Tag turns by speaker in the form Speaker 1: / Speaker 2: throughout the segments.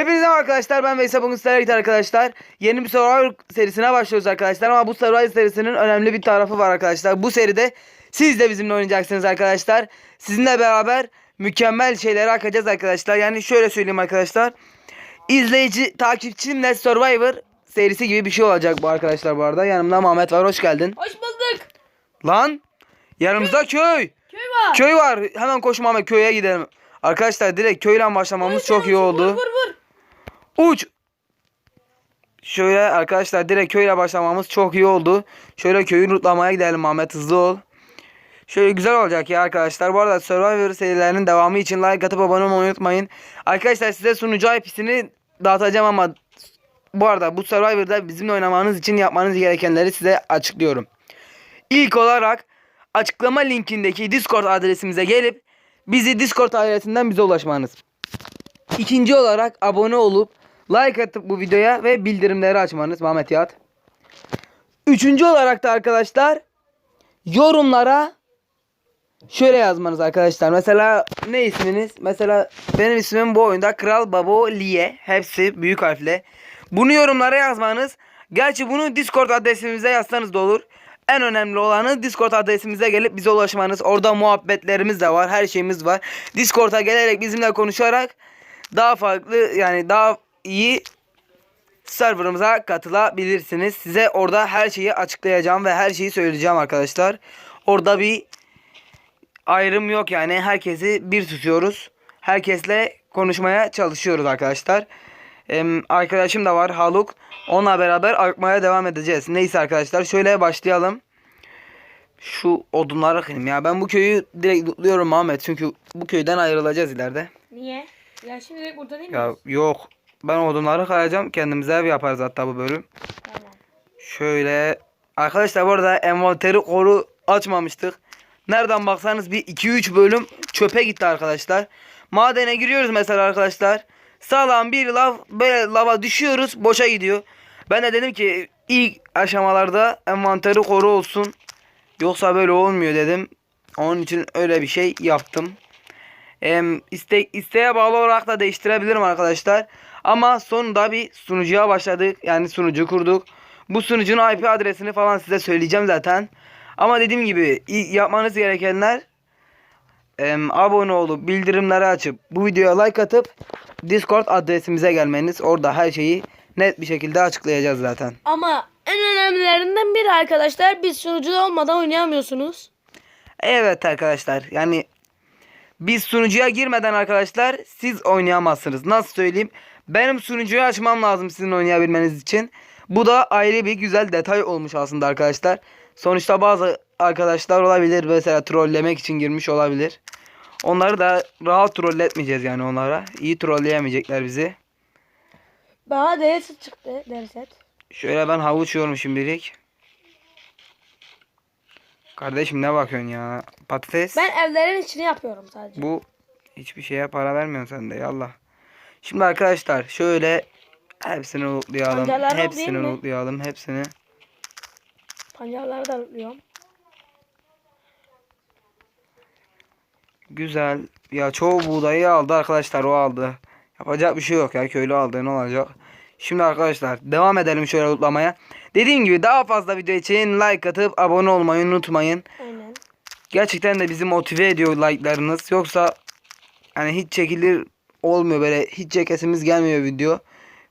Speaker 1: Hepinize arkadaşlar ben Veysel. Bugün sizlerle arkadaşlar Yeni bir Survivor serisine başlıyoruz arkadaşlar Ama bu Survivor serisinin önemli bir tarafı var arkadaşlar. Bu seride siz de bizimle oynayacaksınız arkadaşlar. Sizinle beraber mükemmel şeyleri akacağız arkadaşlar. Yani şöyle söyleyeyim arkadaşlar İzleyici takipçimle Survivor serisi gibi bir şey olacak bu arkadaşlar bu arada. Yanımda Mehmet var hoş geldin.
Speaker 2: Hoş bulduk.
Speaker 1: Lan yanımızda köy
Speaker 2: Köy. var.
Speaker 1: Köy var hemen koş Mehmet köye gidelim. Arkadaşlar direkt köyle başlamamız çok iyi oldu.
Speaker 2: vur vur.
Speaker 1: Uç. Şöyle arkadaşlar direkt köyle başlamamız çok iyi oldu. Şöyle köyü lootlamaya gidelim Ahmet hızlı ol. Şöyle güzel olacak ya arkadaşlar. Bu arada Survivor serilerinin devamı için like atıp abone olmayı unutmayın. Arkadaşlar size sunucu IP'sini dağıtacağım ama bu arada bu Survivor'da bizimle oynamanız için yapmanız gerekenleri size açıklıyorum. İlk olarak açıklama linkindeki Discord adresimize gelip bizi Discord adresinden bize ulaşmanız. İkinci olarak abone olup like atıp bu videoya ve bildirimleri açmanız Mehmet Yat. Üçüncü olarak da arkadaşlar yorumlara şöyle yazmanız arkadaşlar. Mesela ne isminiz? Mesela benim ismim bu oyunda Kral Babo Liye. Hepsi büyük harfle. Bunu yorumlara yazmanız. Gerçi bunu Discord adresimize yazsanız da olur. En önemli olanı Discord adresimize gelip bize ulaşmanız. Orada muhabbetlerimiz de var. Her şeyimiz var. Discord'a gelerek bizimle konuşarak daha farklı yani daha iyi serverımıza katılabilirsiniz. Size orada her şeyi açıklayacağım ve her şeyi söyleyeceğim arkadaşlar. Orada bir ayrım yok yani herkesi bir tutuyoruz. Herkesle konuşmaya çalışıyoruz arkadaşlar. Em, arkadaşım da var Haluk. Onunla beraber akmaya devam edeceğiz. Neyse arkadaşlar şöyle başlayalım. Şu odunları kırayım ya. Ben bu köyü direkt lootluyorum Ahmet. Çünkü bu köyden ayrılacağız ileride.
Speaker 2: Niye? Ya şimdi direkt burada değil mi?
Speaker 1: Ya yok. Ben odunları kayacağım. Kendimize ev yaparız hatta bu bölüm. Şöyle. Arkadaşlar bu arada envanteri koru açmamıştık. Nereden baksanız bir 2-3 bölüm çöpe gitti arkadaşlar. Madene giriyoruz mesela arkadaşlar. Sağlam bir lav böyle lava düşüyoruz boşa gidiyor. Ben de dedim ki ilk aşamalarda envanteri koru olsun. Yoksa böyle olmuyor dedim. Onun için öyle bir şey yaptım. Em, iste, isteğe bağlı olarak da değiştirebilirim arkadaşlar. Ama sonunda bir sunucuya başladık. Yani sunucu kurduk. Bu sunucunun IP adresini falan size söyleyeceğim zaten. Ama dediğim gibi yapmanız gerekenler em, abone olup bildirimleri açıp bu videoya like atıp Discord adresimize gelmeniz. Orada her şeyi net bir şekilde açıklayacağız zaten.
Speaker 2: Ama en önemlilerinden biri arkadaşlar biz sunucuda olmadan oynayamıyorsunuz.
Speaker 1: Evet arkadaşlar yani biz sunucuya girmeden arkadaşlar siz oynayamazsınız. Nasıl söyleyeyim? Benim sunucuyu açmam lazım sizin oynayabilmeniz için. Bu da ayrı bir güzel detay olmuş aslında arkadaşlar. Sonuçta bazı arkadaşlar olabilir mesela trollemek için girmiş olabilir. Onları da rahat trolletmeyeceğiz yani onlara. İyi trolleyemeyecekler bizi.
Speaker 2: Bana deriset çıktı deriset.
Speaker 1: Şöyle ben havuç yiyorum şimdilik. Kardeşim ne bakıyorsun ya? Patates.
Speaker 2: Ben evlerin içini yapıyorum sadece.
Speaker 1: Bu hiçbir şeye para vermiyorsun sen de yallah. Şimdi arkadaşlar şöyle hepsini lootlayalım.
Speaker 2: Pancarları
Speaker 1: Hepsini lootlayalım. Hepsini.
Speaker 2: Pancarları da alıyorum.
Speaker 1: Güzel. Ya çoğu buğdayı aldı arkadaşlar o aldı. Yapacak bir şey yok ya köylü aldı ne olacak. Şimdi arkadaşlar devam edelim şöyle lootlamaya. Dediğim gibi daha fazla video için like atıp abone olmayı unutmayın.
Speaker 2: Aynen.
Speaker 1: Gerçekten de bizi motive ediyor like'larınız. Yoksa hani hiç çekilir olmuyor böyle hiç çekesimiz gelmiyor video.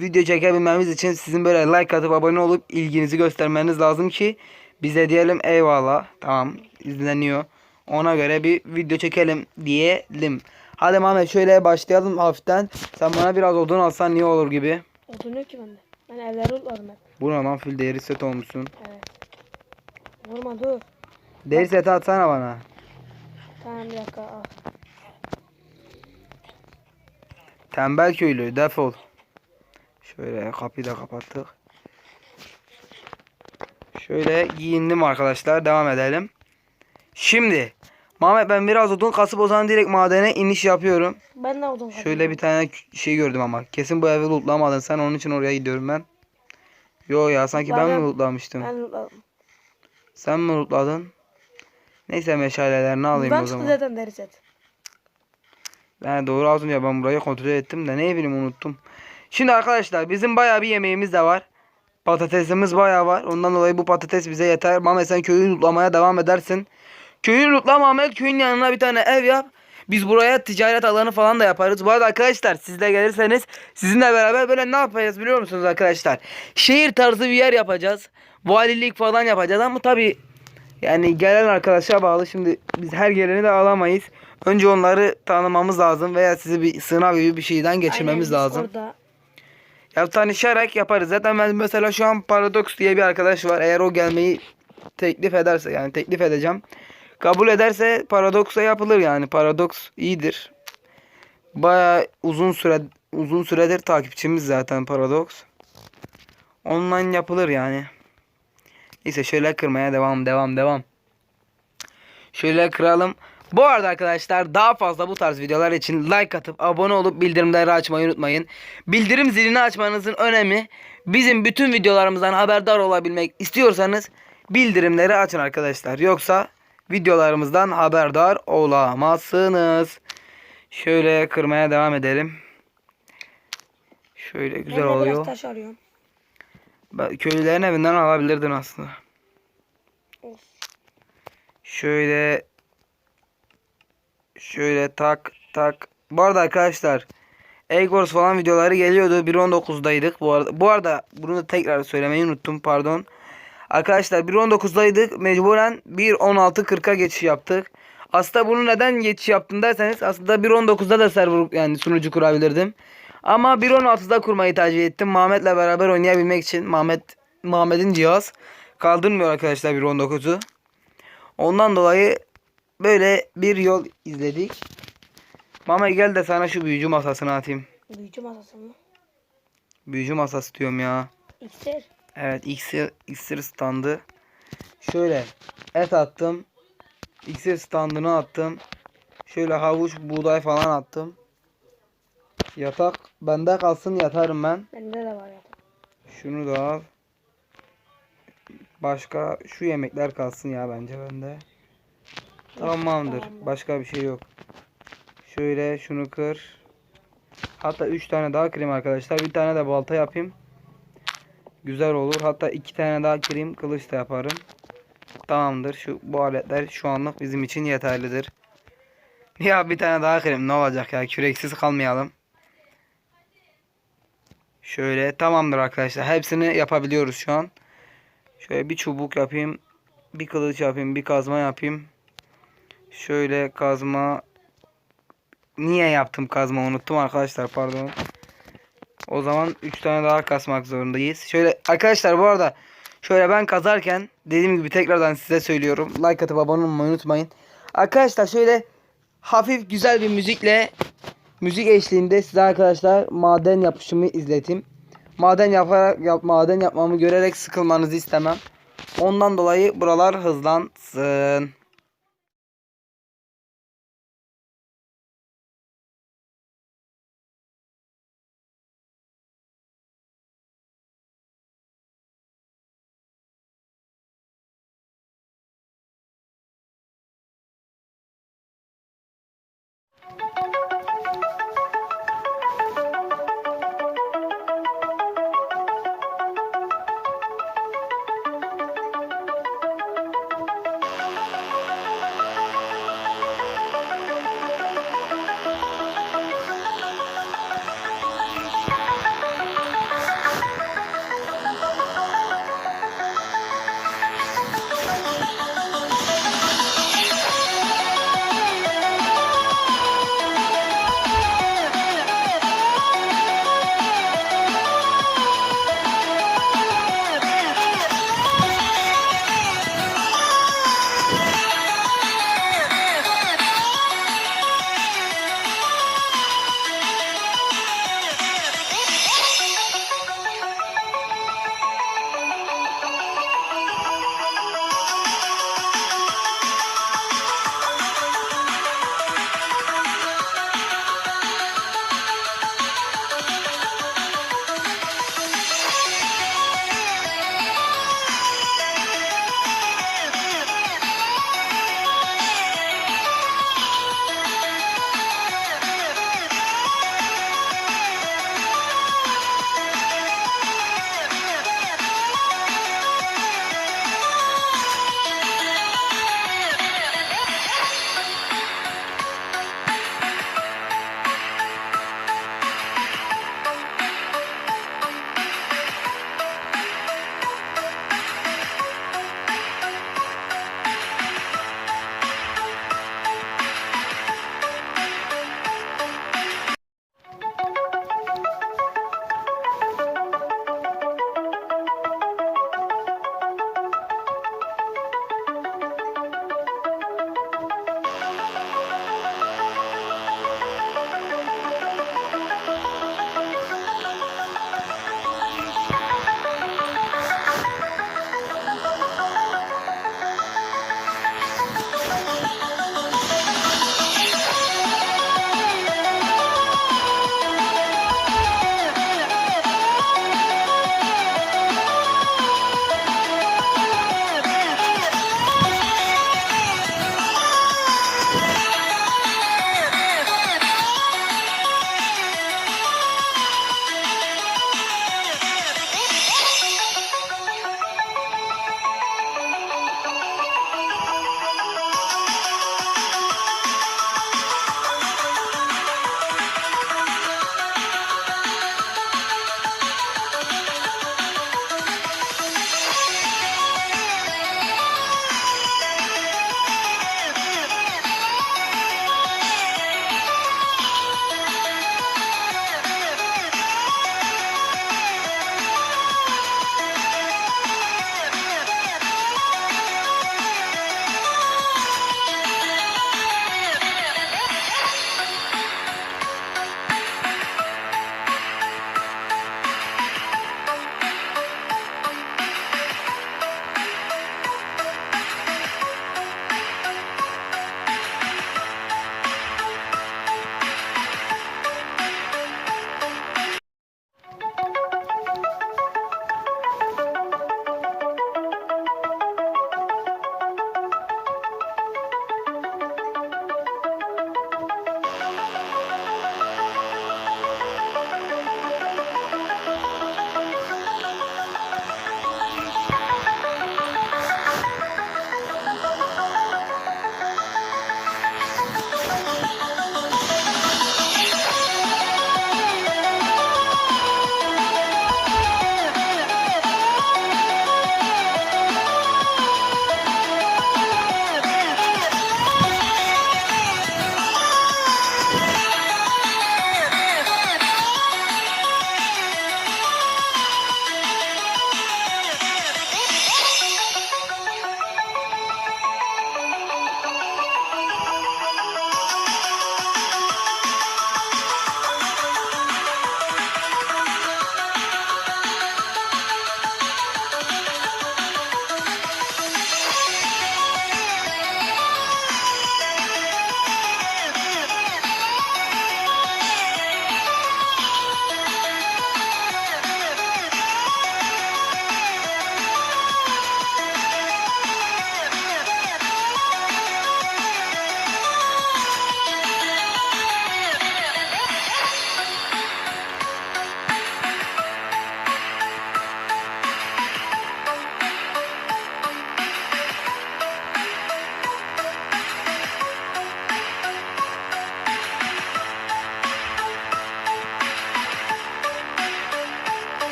Speaker 1: Video çekebilmemiz için sizin böyle like atıp abone olup ilginizi göstermeniz lazım ki bize diyelim eyvallah tamam izleniyor. Ona göre bir video çekelim diyelim. Hadi Mehmet şöyle başlayalım hafiften. Sen bana biraz odun alsan niye olur gibi.
Speaker 2: Odun yok ki bende. Ben evleri unutmadım hep.
Speaker 1: Bu ne lan full deri set olmuşsun.
Speaker 2: Evet. Vurma dur.
Speaker 1: Deri seti atsana bana.
Speaker 2: Tamam bir dakika al.
Speaker 1: Tembel köylü defol. Şöyle kapıyı da kapattık. Şöyle giyindim arkadaşlar. Devam edelim. Şimdi Mehmet ben biraz odun kasıp o zaman direkt madene iniş yapıyorum.
Speaker 2: Ben de odun
Speaker 1: Şöyle bir tane şey gördüm ama. Kesin bu evi lootlamadın sen onun için oraya gidiyorum ben. Yo ya sanki ben mi
Speaker 2: Lootladım.
Speaker 1: lootlamıştım?
Speaker 2: Ben unutmadım.
Speaker 1: Sen mi lootladın? Neyse meşalelerini alayım
Speaker 2: Buradan
Speaker 1: o zaman.
Speaker 2: zaten deriset.
Speaker 1: Yani doğru az önce ben burayı kontrol ettim de ne bileyim unuttum. Şimdi arkadaşlar bizim bayağı bir yemeğimiz de var. Patatesimiz bayağı var. Ondan dolayı bu patates bize yeter. Mehmet sen köyü lootlamaya devam edersin. Köyü lootla Mehmet. Köyün yanına bir tane ev yap. Biz buraya ticaret alanı falan da yaparız. Bu arada arkadaşlar siz de gelirseniz sizinle beraber böyle ne yapacağız biliyor musunuz arkadaşlar? Şehir tarzı bir yer yapacağız. Valilik falan yapacağız ama tabi yani gelen arkadaşa bağlı. Şimdi biz her geleni de alamayız. Önce onları tanımamız lazım veya sizi bir sınav gibi bir şeyden geçirmemiz
Speaker 2: Aynen,
Speaker 1: lazım.
Speaker 2: Orada
Speaker 1: Ya tanışarak yaparız. Zaten ben mesela şu an Paradox diye bir arkadaş var. Eğer o gelmeyi teklif ederse yani teklif edeceğim. Kabul ederse Paradox'a yapılır yani. Paradox iyidir. Baya uzun süre uzun süredir takipçimiz zaten Paradox. Online yapılır yani. Neyse şöyle kırmaya devam devam devam. Şöyle kıralım. Bu arada arkadaşlar daha fazla bu tarz videolar için like atıp abone olup bildirimleri açmayı unutmayın. Bildirim zilini açmanızın önemi bizim bütün videolarımızdan haberdar olabilmek istiyorsanız bildirimleri açın arkadaşlar. Yoksa videolarımızdan haberdar olamazsınız. Şöyle kırmaya devam edelim. Şöyle güzel
Speaker 2: ben
Speaker 1: oluyor.
Speaker 2: taş arıyorum.
Speaker 1: Köylülerin evinden alabilirdin aslında.
Speaker 2: Of.
Speaker 1: Şöyle şöyle tak tak. Bu arada arkadaşlar Egors falan videoları geliyordu. 1.19'daydık bu arada. Bu arada bunu da tekrar söylemeyi unuttum pardon. Arkadaşlar 1.19'daydık. Mecburen 1.16.40'a geçiş yaptık. Aslında bunu neden geçiş yaptım derseniz aslında 1.19'da da server yani sunucu kurabilirdim. Ama 1.16'da kurmayı tercih ettim. Mehmet'le beraber oynayabilmek için. Mehmet Mehmet'in cihaz kaldırmıyor arkadaşlar 1.19'u. Ondan dolayı böyle bir yol izledik. Mama gel de sana şu büyücü masasını atayım.
Speaker 2: Büyücü masası mı?
Speaker 1: Büyücü masası diyorum ya.
Speaker 2: İksir.
Speaker 1: Evet iksir, iksir standı. Şöyle et attım. İksir standını attım. Şöyle havuç, buğday falan attım. Yatak bende kalsın yatarım ben.
Speaker 2: Bende de var ya.
Speaker 1: Şunu da al. Başka şu yemekler kalsın ya bence bende. Tamamdır.
Speaker 2: Tamam.
Speaker 1: Başka bir şey yok. Şöyle şunu kır. Hatta 3 tane daha kırayım arkadaşlar. Bir tane de balta yapayım. Güzel olur. Hatta iki tane daha kırayım. Kılıç da yaparım. Tamamdır. Şu bu aletler şu anlık bizim için yeterlidir. Ya bir tane daha kırayım. Ne olacak ya? Küreksiz kalmayalım. Şöyle tamamdır arkadaşlar. Hepsini yapabiliyoruz şu an. Şöyle bir çubuk yapayım. Bir kılıç yapayım. Bir kazma yapayım. Şöyle kazma. Niye yaptım kazma unuttum arkadaşlar pardon. O zaman 3 tane daha kasmak zorundayız. Şöyle arkadaşlar bu arada şöyle ben kazarken dediğim gibi tekrardan size söylüyorum. Like atıp abone olmayı unutmayın. Arkadaşlar şöyle hafif güzel bir müzikle müzik eşliğinde size arkadaşlar maden yapışımı izleteyim. Maden yaparak yap, maden yapmamı görerek sıkılmanızı istemem. Ondan dolayı buralar hızlansın.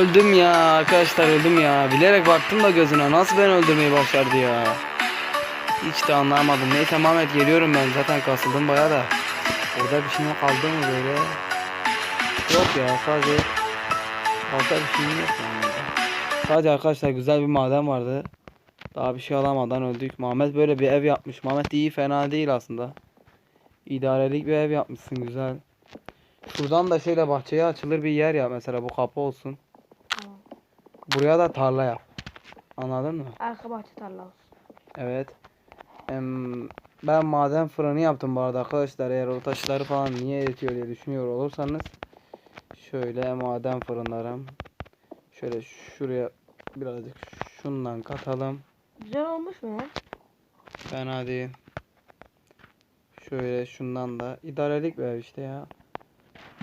Speaker 1: Öldüm ya arkadaşlar öldüm ya. Bilerek baktım da gözüne. Nasıl ben öldürmeyi başardı ya. Hiç de anlamadım. Neyse Mehmet geliyorum ben. Zaten kasıldım baya da. Orada bir şey kaldı mı böyle? Yok ya sadece Fazla bir şey yok yani. orada. Sadece arkadaşlar güzel bir maden vardı. Daha bir şey alamadan öldük. Mehmet böyle bir ev yapmış. Mehmet iyi fena değil aslında. İdarelik bir ev yapmışsın güzel. Şuradan da şöyle bahçeye açılır bir yer yap mesela bu kapı olsun. Buraya da tarla yap. Anladın mı?
Speaker 2: Arka bahçe tarla olsun.
Speaker 1: Evet. Ben maden fırını yaptım bu arada arkadaşlar. Eğer o taşları falan niye eritiyor diye düşünüyor olursanız. Şöyle maden fırınlarım. Şöyle şuraya birazcık şundan katalım.
Speaker 2: Güzel olmuş mu ya?
Speaker 1: Fena değil. Şöyle şundan da idarelik ev işte ya.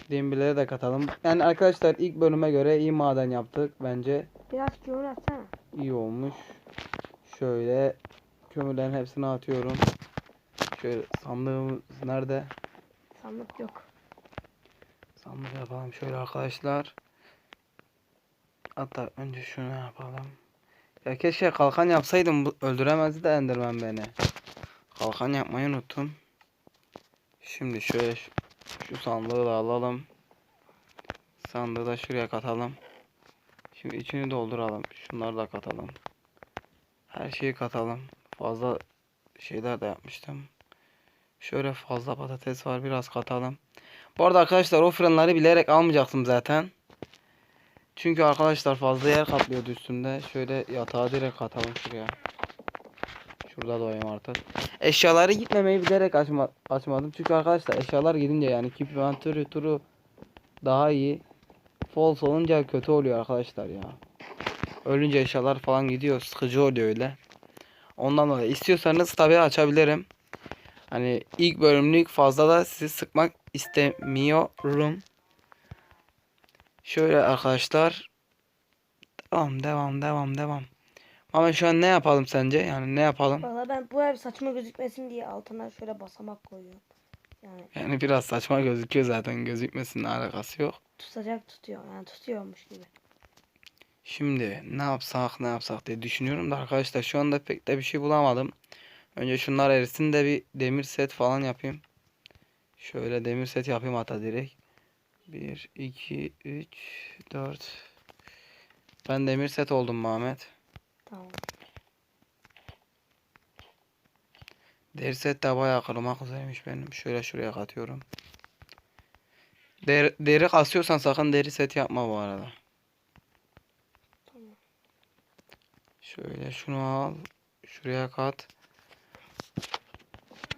Speaker 1: Demirleri de katalım. Yani arkadaşlar ilk bölüme göre iyi maden yaptık. Bence
Speaker 2: Biraz kömür atsana.
Speaker 1: iyi olmuş. Şöyle kömürlerin hepsini atıyorum. Şöyle sandığımız nerede?
Speaker 2: Sandık yok.
Speaker 1: Sandık yapalım şöyle arkadaşlar. Hatta önce şunu yapalım. Ya keşke kalkan yapsaydım öldüremezdi de Enderman beni. Kalkan yapmayı unuttum. Şimdi şöyle şu, şu sandığı da alalım. Sandığı da şuraya katalım. Şimdi içini dolduralım. Şunları da katalım. Her şeyi katalım. Fazla şeyler de yapmıştım. Şöyle fazla patates var biraz katalım. Bu arada arkadaşlar o fırınları bilerek almayacaktım zaten. Çünkü arkadaşlar fazla yer kaplıyordu üstünde. Şöyle yatağı direkt katalım şuraya. Şurada doyayım artık. Eşyaları gitmemeyi bilerek açma, açmadım. Çünkü arkadaşlar eşyalar gidince yani keep inventory turu daha iyi. False olunca kötü oluyor arkadaşlar ya. Ölünce eşyalar falan gidiyor. Sıkıcı oluyor öyle. Ondan dolayı istiyorsanız tabii açabilirim. Hani ilk bölümlük fazla da sizi sıkmak istemiyorum. Şöyle arkadaşlar. Devam devam devam devam. Ama şu an ne yapalım sence? Yani ne yapalım?
Speaker 2: Valla ben bu ev saçma gözükmesin diye altına şöyle basamak koyuyorum. Yani
Speaker 1: Yani biraz saçma gözüküyor zaten. Gözükmesin alakası yok.
Speaker 2: Tutacak tutuyor. Yani tutuyormuş gibi.
Speaker 1: Şimdi ne yapsak ne yapsak diye düşünüyorum da arkadaşlar şu anda pek de bir şey bulamadım. Önce şunlar erisin de bir demir set falan yapayım. Şöyle demir set yapayım hatta direkt. 1, 2, 3, 4. Ben demir set oldum Mehmet.
Speaker 2: Tamam.
Speaker 1: Deri set de bayağı kırılmak üzereymiş benim. Şöyle şuraya katıyorum. Deri, deri kasıyorsan sakın deri set yapma bu arada.
Speaker 2: Tamam.
Speaker 1: Şöyle şunu al. Şuraya kat.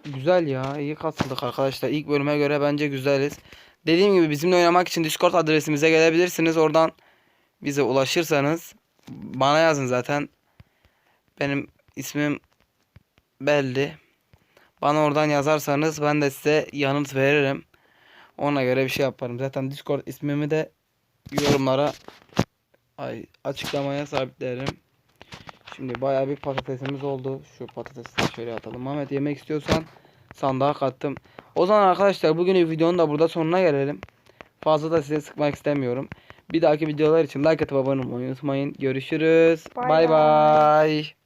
Speaker 1: Güzel ya. iyi katıldık arkadaşlar. İlk bölüme göre bence güzeliz. Dediğim gibi bizimle oynamak için Discord adresimize gelebilirsiniz. Oradan bize ulaşırsanız bana yazın zaten. Benim ismim belli. Bana oradan yazarsanız ben de size yanıt veririm. Ona göre bir şey yaparım. Zaten Discord ismimi de yorumlara ay açıklamaya sabitlerim. Şimdi bayağı bir patatesimiz oldu. Şu patatesi şöyle atalım. Mehmet yemek istiyorsan sandığa kattım. O zaman arkadaşlar bugünün videonun da burada sonuna gelelim. Fazla da size sıkmak istemiyorum. Bir dahaki videolar için like atıp abone olmayı unutmayın. Görüşürüz.
Speaker 2: Bay.
Speaker 1: bay.